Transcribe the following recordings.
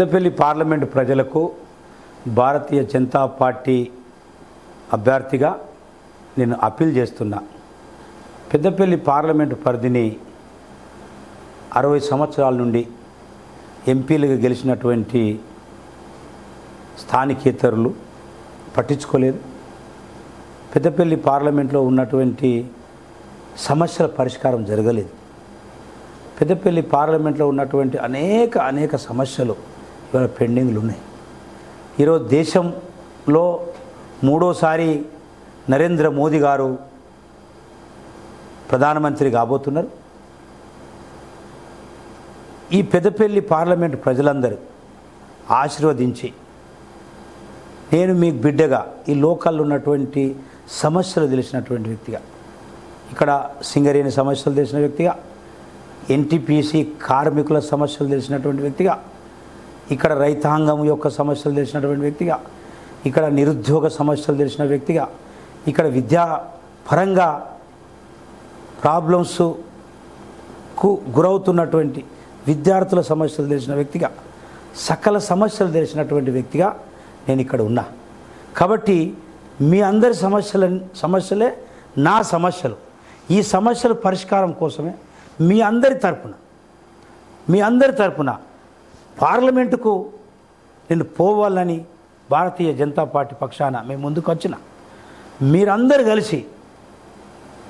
Peddapalli parliament ప్రజలకు భారతీయ Janata party అభ్యర్థిగా నేను అప్పీల్ చేస్తున్నా. పెద్దపల్లి పార్లమెంటు పరిధిని అరవై సంవత్సరాల నుండి ఎంపీలుగా గెలిచినటువంటి స్థానికేతరులు పట్టించుకోలేదు. పెద్దపల్లి పార్లమెంట్లో ఉన్నటువంటి సమస్యల పరిష్కారం జరగలేదు. పెద్దపల్లి పార్లమెంట్లో ఉన్నటువంటి అనేక అనేక సమస్యలు ఇవాళ పెండింగ్లు ఉన్నాయి ఈరోజు దేశంలో మూడోసారి నరేంద్ర మోదీ గారు ప్రధానమంత్రి కాబోతున్నారు. ఈ పెద్దపల్లి పార్లమెంట్ ప్రజలందరూ ఆశీర్వదించి నేను మీకు బిడ్డగా ఈ లోకల్లో ఉన్నటువంటి సమస్యలు తెలిసినటువంటి వ్యక్తిగా ఇక్కడ సింగరేణి సమస్యలు తెలిసిన వ్యక్తిగా ఎన్టీపీసీ కార్మికుల సమస్యలు తెలిసినటువంటి వ్యక్తిగా ఇక్కడ రైతాంగం యొక్క సమస్యలు తెలిసినటువంటి వ్యక్తిగా ఇక్కడ నిరుద్యోగ సమస్యలు తెలిసిన వ్యక్తిగా ఇక్కడ విద్యా పరంగా ప్రాబ్లమ్స్కు గురవుతున్నటువంటి విద్యార్థుల సమస్యలు తెలిసిన వ్యక్తిగా సకల సమస్యలు తెలిసినటువంటి వ్యక్తిగా నేను ఇక్కడ ఉన్నా. కాబట్టి మీ అందరి సమస్యల సమస్యలే నా సమస్యలు. ఈ సమస్యల పరిష్కారం కోసమే మీ అందరి తరపున మీ అందరి తరపున పార్లమెంటుకు నేను పోవాలని భారతీయ జనతా పార్టీ పక్షాన మేము ముందుకు వచ్చిన. మీరందరూ కలిసి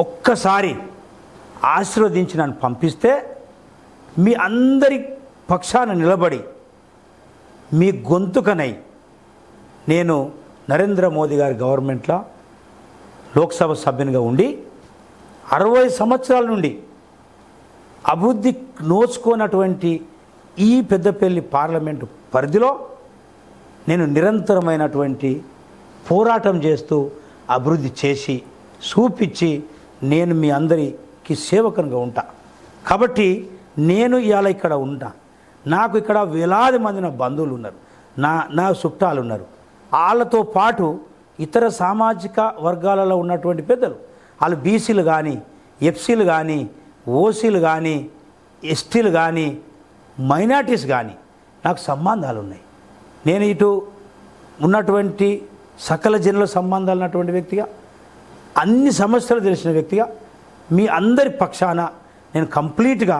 ఒక్కసారి ఆశీర్వదించి నన్ను పంపిస్తే మీ అందరి పక్షాన నిలబడి మీ గొంతుకనై నేను నరేంద్ర మోదీ గారి గవర్నమెంట్లో లోక్సభ సభ్యునిగా ఉండి అరవై సంవత్సరాల నుండి అభివృద్ధి నోచుకోనటువంటి ఈ పెద్దపల్లి పార్లమెంటు పరిధిలో నేను నిరంతరమైనటువంటి పోరాటం చేస్తూ అభివృద్ధి చేసి చూపించి నేను మీ అందరికి సేవకునిగా ఉంటా. కాబట్టి నేను ఇవాళ ఇక్కడ ఉంటా. నాకు ఇక్కడ వేలాది మంది నా బంధువులు ఉన్నారు నా నా చుట్టాలు ఉన్నారు వాళ్ళతో పాటు ఇతర సామాజిక వర్గాలలో ఉన్నటువంటి పెద్దలు. వాళ్ళు బీసీలు కానీ ఎఫ్సీలు కానీ ఓసీలు కానీ ఎస్టీలు కానీ మైనార్టీస్ కానీ నాకు సంబంధాలు ఉన్నాయి నేను ఇటు ఉన్నటువంటి సకల జనుల సంబంధాలు ఉన్నటువంటి వ్యక్తిగా అన్ని సమస్యలు తెలిసిన వ్యక్తిగా మీ అందరి పక్షాన నేను కంప్లీట్గా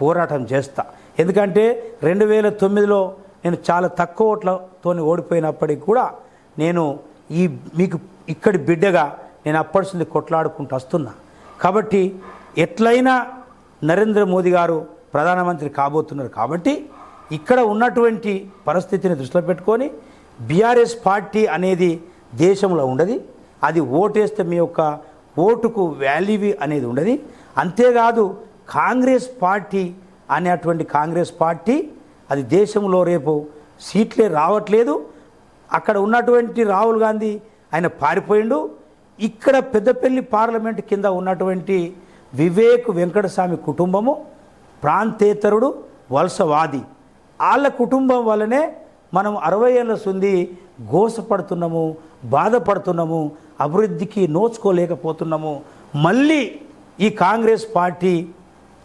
పోరాటం చేస్తా. ఎందుకంటే రెండు వేల తొమ్మిదిలో నేను చాలా తక్కువ ఓట్లతో ఓడిపోయినప్పటికీ కూడా నేను ఈ మీకు ఇక్కడి బిడ్డగా నేను అప్పటిసింది కొట్లాడుకుంటూ వస్తున్నా. కాబట్టి ఎట్లయినా నరేంద్ర మోదీ గారు ప్రధానమంత్రి కాబోతున్నారు కాబట్టి ఇక్కడ ఉన్నటువంటి పరిస్థితిని దృష్టిలో పెట్టుకొని బీఆర్ఎస్ పార్టీ అనేది దేశంలో ఉండదు. అది ఓటేస్తే మీ యొక్క ఓటుకు వాల్యూ అనేది ఉండదు. అంతేకాదు కాంగ్రెస్ పార్టీ అనేటువంటి కాంగ్రెస్ పార్టీ అది దేశంలో రేపు సీట్లే రావట్లేదు. అక్కడ ఉన్నటువంటి రాహుల్ గాంధీ ఆయన పారిపోయిండు. ఇక్కడ పెద్దపల్లి పార్లమెంట్ కింద ఉన్నటువంటి వివేక్ వెంకటస్వామి కుటుంబము ప్రాంతేతరుడు వలసవాది. వాళ్ళ కుటుంబం వల్లనే మనం అరవై ఏళ్ళ సుంది గోసపడుతున్నాము బాధపడుతున్నాము అభివృద్ధికి నోచుకోలేకపోతున్నాము. మళ్ళీ ఈ కాంగ్రెస్ పార్టీ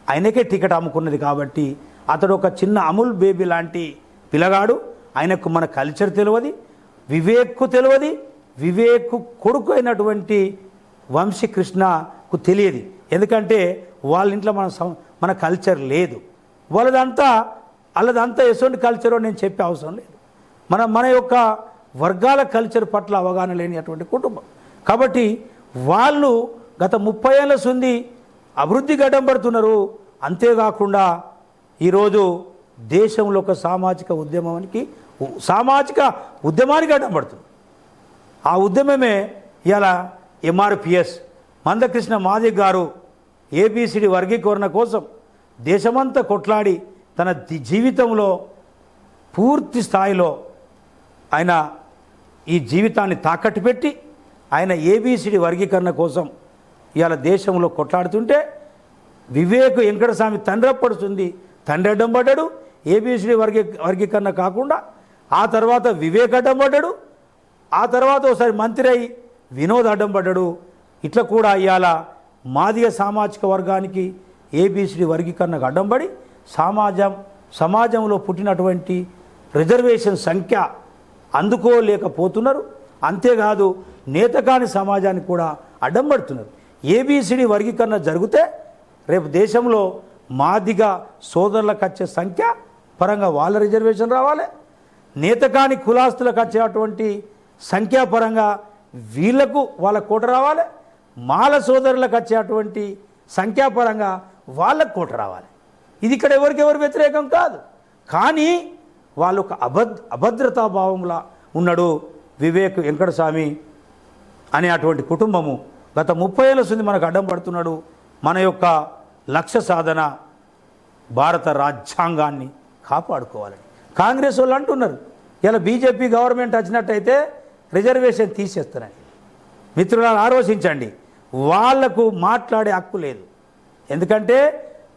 ఆయనకే టికెట్ అమ్ముకున్నది కాబట్టి అతడు ఒక చిన్న అముల్ బేబీ లాంటి పిల్లగాడు. ఆయనకు మన కల్చర్ తెలియదు వివేక్కు తెలియదు వివేక్ కొడుకు అయినటువంటి వంశీకృష్ణకు తెలియదు. ఎందుకంటే వాళ్ళ ఇంట్లో మన సం- మన కల్చర్ లేదు. వాళ్ళదంతా వాళ్ళదంతా ఎటువంటి కల్చరో నేను చెప్పే అవసరం లేదు. మన మన యొక్క వర్గాల కల్చర్ పట్ల అవగాహన లేనిటువంటి కుటుంబం. కాబట్టి వాళ్ళు గత ముప్పై ఏళ్ళ సుంది అభివృద్ధి గడ్డం పడుతున్నారు. అంతేకాకుండా ఈరోజు దేశంలో ఒక సామాజిక ఉద్యమానికి సామాజిక ఉద్యమానికి అడ్డం పడుతుంది ఆ ఉద్యమమే ఇలా ఎంఆర్పిఎస్ మందకృష్ణ మాదిక్ గారు ఏబిసిడి వర్గీకరణ కోసం దేశమంతా కొట్లాడి తన జీవితంలో పూర్తి స్థాయిలో ఆయన ఈ జీవితాన్ని తాకట్టు పెట్టి ఆయన ఏబిసిడి వర్గీకరణ కోసం ఇవాళ దేశంలో కొట్లాడుతుంటే వివేక్ వెంకటస్వామి తండ్రి అప్పడుతుంది తండ్రి అడ్డం పడ్డాడు. ఏబిసిడి వర్గీ వర్గీకరణ కాకుండా ఆ తర్వాత వివేక్ అడ్డం పడ్డాడు. ఆ తర్వాత ఒకసారి మంత్రి అయి వినోద్ అడ్డం పడ్డాడు. ఇట్లా కూడా ఇవాళ మాదిగ సామాజిక వర్గానికి ఏబిసిడి వర్గీకరణకు అడ్డంబడి సమాజం సమాజంలో పుట్టినటువంటి రిజర్వేషన్ సంఖ్య అందుకోలేకపోతున్నారు. అంతేకాదు నేతకాని సమాజానికి కూడా అడ్డం పడుతున్నారు ఏబిసిడి వర్గీకరణ జరిగితే రేపు దేశంలో మాదిగ సోదరులకు వచ్చే సంఖ్య పరంగా వాళ్ళ రిజర్వేషన్ రావాలి. నేతకాని కులాస్తులకు వచ్చేటువంటి సంఖ్యాపరంగా వీళ్ళకు వాళ్ళ కోట రావాలి. మాల సోదరులకు వచ్చేటువంటి సంఖ్యాపరంగా వాళ్ళకు కోట రావాలి. ఇది ఇక్కడ ఎవరికెవరు వ్యతిరేకం కాదు. కానీ వాళ్ళు ఒక అభద్ అభద్రతా భావంలా ఉన్నాడు వివేక్ వెంకటస్వామి అనే అటువంటి కుటుంబము. గత ముప్పై ఏళ్ళ సుంది మనకు అడ్డం పడుతున్నాడు మన యొక్క లక్ష్య సాధన భారత రాజ్యాంగాన్ని కాపాడుకోవాలని. కాంగ్రెస్ వాళ్ళు అంటున్నారు ఇలా బీజేపీ గవర్నమెంట్ వచ్చినట్టయితే రిజర్వేషన్ తీసేస్తారని. మిత్రులను ఆలోచించండి. వాళ్ళకు మాట్లాడే హక్కు లేదు. ఎందుకంటే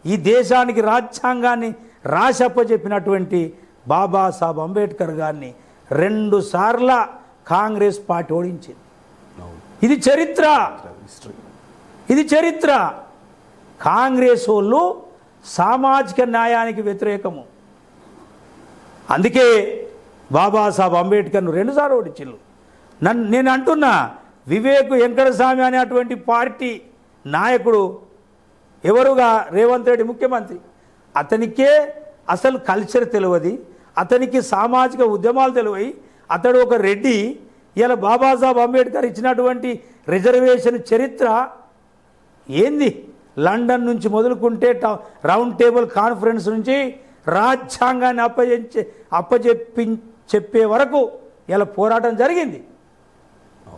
ఈ దేశానికి రాజ్యాంగాన్ని రాసప్పచెప్పినటువంటి బాబాసాహెబ్ అంబేద్కర్ గారిని రెండు సార్ల కాంగ్రెస్ పార్టీ ఓడించింది. ఇది చరిత్ర. ఇది చరిత్ర. కాంగ్రెస్ వాళ్ళు సామాజిక న్యాయానికి వ్యతిరేకము. అందుకే బాబాసాహెబ్ అంబేద్కర్ను రెండుసార్లు ఓడించిల్లు నన్ను నేను అంటున్నా వివేక్ వెంకటస్వామి అనేటువంటి పార్టీ నాయకుడు ఎవరుగా? రేవంత్ రెడ్డి ముఖ్యమంత్రి. అతనికే అసలు కల్చర్ తెలియదు. అతనికి సామాజిక ఉద్యమాలు తెలివయి అతడు ఒక రెడ్డి. ఇలా బాబాసాహెబ్ అంబేద్కర్ ఇచ్చినటువంటి రిజర్వేషన్ చరిత్ర ఏంది? లండన్ నుంచి మొదలుకుంటే రౌండ్ టేబుల్ కాన్ఫరెన్స్ నుంచి రాజ్యాంగాన్ని అప్పజెప్పి చెప్పే వరకు ఇలా పోరాటం జరిగింది.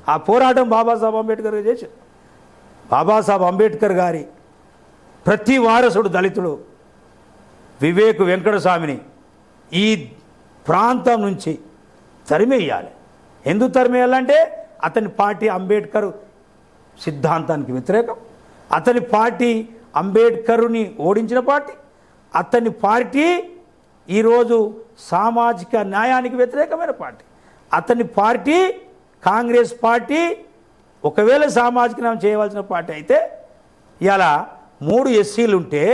ఆ పోరాటం బాబాసాహెబ్ అంబేద్కర్ గారు చేశారు. బాబాసాహెబ్ అంబేద్కర్ గారి ప్రతి వారసుడు దళితుడు వివేక్ వెంకటస్వామిని ఈ ప్రాంతం నుంచి తరిమేయాలి. ఎందుకు తరిమేయాలంటే అతని పార్టీ అంబేద్కర్ సిద్ధాంతానికి వ్యతిరేకం. అతని పార్టీ అంబేద్కరుని ఓడించిన పార్టీ. అతని పార్టీ ఈరోజు సామాజిక న్యాయానికి వ్యతిరేకమైన పార్టీ. అతని పార్టీ కాంగ్రెస్ పార్టీ ఒకవేళ సామాజిక న్యాయం చేయవలసిన పార్టీ అయితే ఇలా మూడు ఎస్సీలు ఉంటే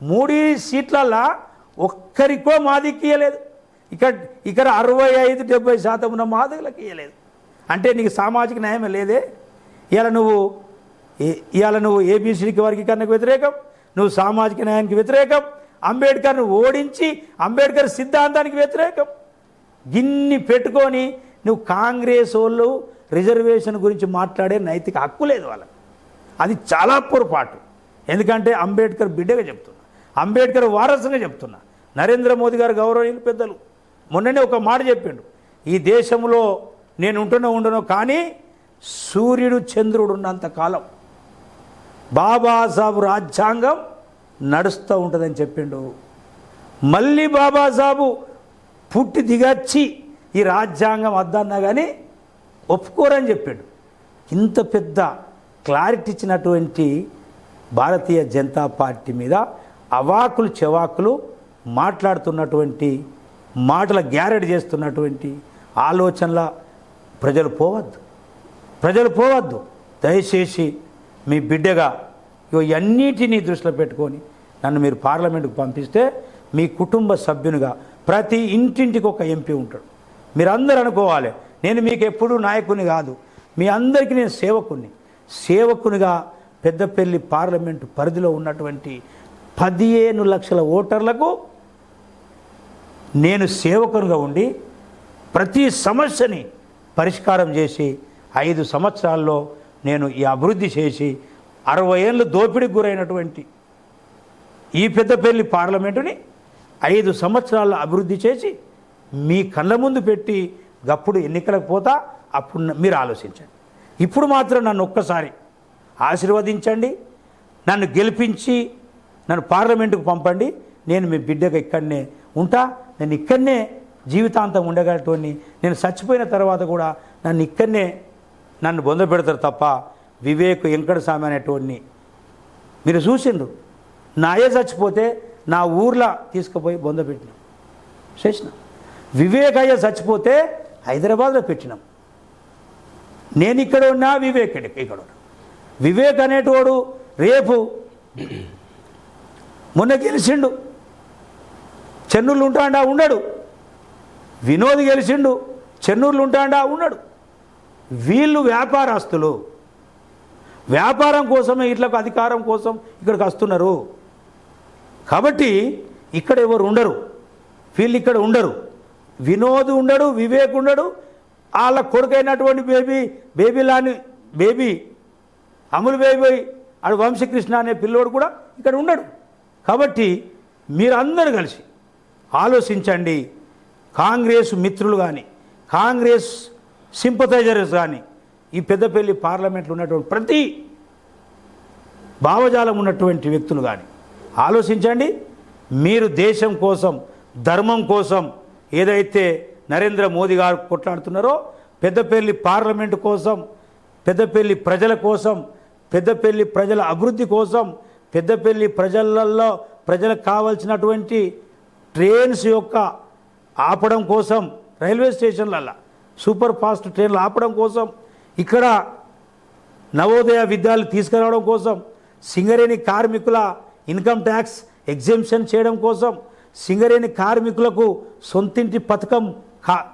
మూడు సీట్లల్లో ఒక్కరికో మాదికి ఇయ్యలేదు. ఇక్కడ ఇక్కడ అరవై ఐదు డెబ్బై శాతం ఉన్న మాదికలకు ఇయ్యలేదు. అంటే నీకు సామాజిక న్యాయం లేదే. ఇలా నువ్వు ఇవాళ నువ్వు ఏబీసీకి వర్గీకరణకు వ్యతిరేకం నువ్వు సామాజిక న్యాయానికి వ్యతిరేకం అంబేద్కర్ను ఓడించి అంబేద్కర్ సిద్ధాంతానికి వ్యతిరేకం. గిన్ని పెట్టుకొని నువ్వు కాంగ్రెస్ వాళ్ళు రిజర్వేషన్ గురించి మాట్లాడే నైతిక హక్కు లేదు వాళ్ళకి. అది చాలా పొరపాటు. ఎందుకంటే అంబేద్కర్ బిడ్డగా చెప్తున్నా. అంబేద్కర్ వారసుగా చెప్తున్నా. నరేంద్ర మోదీ గారు గౌరవనీయులు పెద్దలు. మొన్ననే ఒక మాట చెప్పిండు. ఈ దేశంలో నేను ఉంటున్నా ఉండను కానీ సూర్యుడు చంద్రుడు ఉన్నంత కాలం బాబాసాబు రాజ్యాంగం నడుస్తూ ఉంటుందని చెప్పిండు. మళ్ళీ బాబాసాబు పుట్టి దిగచ్చి ఈ రాజ్యాంగం వద్దన్నా కానీ ఒప్పుకోరని చెప్పాడు. ఇంత పెద్ద క్లారిటీ ఇచ్చినటువంటి భారతీయ జనతా పార్టీ మీద అవాకులు చెవాకులు మాట్లాడుతున్నటువంటి మాటల గ్యారెడ్ చేస్తున్నటువంటి ఆలోచనల ప్రజలు పోవద్దు. ప్రజలు పోవద్దు. దయచేసి మీ బిడ్డగా ఇగో అన్నిటినీ దృష్టిలో పెట్టుకొని నన్ను మీరు పార్లమెంటుకు పంపిస్తే మీ కుటుంబ సభ్యునిగా ప్రతి ఇంటింటికి ఒక ఎంపీ ఉంటాడు. మీరందరూ అనుకోవాలి నేను మీకు ఎప్పుడూ నాయకుని కాదు. మీ అందరికీ నేను సేవకుని సేవకునిగా పెద్దపల్లి పార్లమెంటు పరిధిలో ఉన్నటువంటి పదిహేను లక్షల ఓటర్లకు నేను సేవకునిగా ఉండి ప్రతి సమస్యని పరిష్కారం చేసి ఐదు సంవత్సరాల్లో నేను ఈ అభివృద్ధి చేసి అరవై ఏళ్ళు దోపిడీకి గురైనటువంటి ఈ పెద్దపల్లి పార్లమెంటుని ఐదు సంవత్సరాల అభివృద్ధి చేసి మీ కళ్ళ ముందు పెట్టి గప్పుడు ఎన్నికలకు పోతా అప్పుడు మీరు ఆలోచించండి. ఇప్పుడు మాత్రం నన్ను ఒక్కసారి ఆశీర్వదించండి నన్ను గెలిపించి నన్ను పార్లమెంటుకు పంపండి. నేను మీ బిడ్డగా ఇక్కడనే ఉంటా నేను ఇక్కడనే జీవితాంతం ఉండగలటోని నేను చచ్చిపోయిన తర్వాత కూడా నన్ను ఇక్కడనే నన్ను బొంద పెడతారు తప్ప వివేక్ వెంకటస్వామి అనేటోడిని మీరు చూసిండ్రు. నాయే చచ్చిపోతే నా ఊర్లో తీసుకుపోయి బొంద పెట్టిన. చేసిన. వివేక్ అయ్య చచ్చిపోతే హైదరాబాద్లో పెట్టినాం. నేను ఇక్కడ ఉన్నా వివేక్ ఇక్కడ ఇక్కడ వివేక్ అనేటోడు రేపు మొన్న గెలిచిండు. చెన్నూళ్ళు ఉంటాడా? ఉండడు. వినోద్ గెలిచిండు. చెన్నూళ్ళు ఉంటాడా? ఉండడు. వీళ్ళు వ్యాపారస్తులు. వ్యాపారం కోసమే ఇట్లకు అధికారం కోసం ఇక్కడికి వస్తున్నారు. కాబట్టి ఇక్కడ ఎవరు ఉండరు. వీళ్ళు ఇక్కడ ఉండరు. వినోద్ ఉండడు వివేక్ ఉండడు. వాళ్ళ కొడుకైనటువంటి బేబీ బేబీలాని బేబీ అమలు బేబీ ఆడు వంశకృష్ణ అనే పిల్లోడు కూడా ఇక్కడ ఉండడు. కాబట్టి మీరందరూ కలిసి ఆలోచించండి. కాంగ్రెస్ మిత్రులు కానీ కాంగ్రెస్ సింపథైజర్స్ కానీ ఈ పెద్దపల్లి పార్లమెంట్లో ఉన్నటువంటి ప్రతి భావజాలం ఉన్నటువంటి వ్యక్తులు కానీ ఆలోచించండి. మీరు దేశం కోసం ధర్మం కోసం ఏదైతే నరేంద్ర మోదీ గారు కొట్లాడుతున్నారో పెద్దపల్లి పార్లమెంటు కోసం పెద్దపల్లి ప్రజల కోసం పెద్దపల్లి ప్రజల అభివృద్ధి కోసం పెద్దపల్లి ప్రజలలో ప్రజలకు కావాల్సినటువంటి ట్రైన్స్ యొక్క ఆపడం కోసం రైల్వే స్టేషన్లల్లో సూపర్ ఫాస్ట్ ట్రైన్లు ఆపడం కోసం ఇక్కడ నవోదయ విద్యాలు తీసుకురావడం కోసం సింగరేణి కార్మికుల ఇన్కమ్ ట్యాక్స్ ఎగ్జెంప్షన్ చేయడం కోసం సింగరేణి కార్మికులకు సొంతింటి పథకం కా-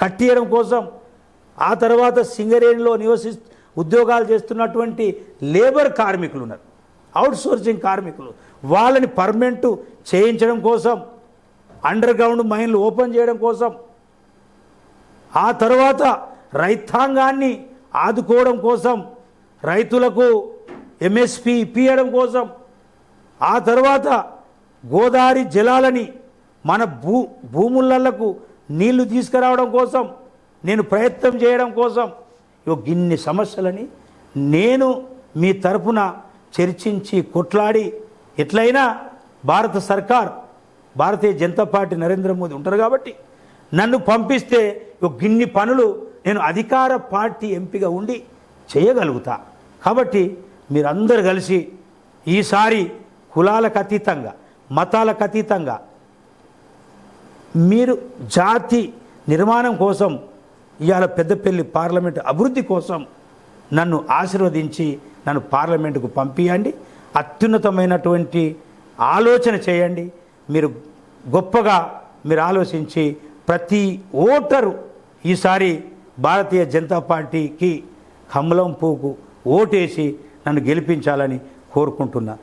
కట్టియడం కోసం ఆ తర్వాత సింగరేణిలో నివసి ఉద్యోగాలు చేస్తున్నటువంటి లేబర్ కార్మికులు ఉన్నారు అవుట్సోర్సింగ్ కార్మికులు. వాళ్ళని పర్మనెంట్ చేయించడం కోసం అండర్ గ్రౌండ్ మైన్లు ఓపెన్ చేయడం కోసం ఆ తర్వాత రైతాంగాన్ని ఆదుకోవడం కోసం రైతులకు ఎంఎస్పి ఇప్పియడం కోసం ఆ తర్వాత గోదావరి జలాలని మన భూ భూములకు నీళ్ళు తీసుకురావడం కోసం నేను ప్రయత్నం చేయడం కోసం ఇగో గిన్ని సమస్యలని నేను మీ తరపున చర్చించి కొట్లాడి ఎట్లయినా భారత సర్కార్ భారతీయ జనతా పార్టీ నరేంద్ర మోదీ ఉంటారు కాబట్టి నన్ను పంపిస్తే ఇగో గిన్ని పనులు నేను అధికార పార్టీ ఎంపీగా ఉండి చేయగలుగుతా. కాబట్టి మీరందరూ కలిసి ఈసారి కులాలకు అతీతంగా మతాలకు అతీతంగా. మీరు జాతి నిర్మాణం కోసం ఇవాళ పెద్దపల్లి పార్లమెంటు అభివృద్ధి కోసం నన్ను ఆశీర్వదించి నన్ను పార్లమెంటుకు పంపించండి అత్యున్నతమైనటువంటి ఆలోచన చేయండి. మీరు గొప్పగా మీరు ఆలోచించి ప్రతి ఓటరు ఈసారి భారతీయ జనతా పార్టీకి కమలం పువ్వుకు ఓటేసి నన్ను గెలిపించాలని కోరుకుంటున్నా.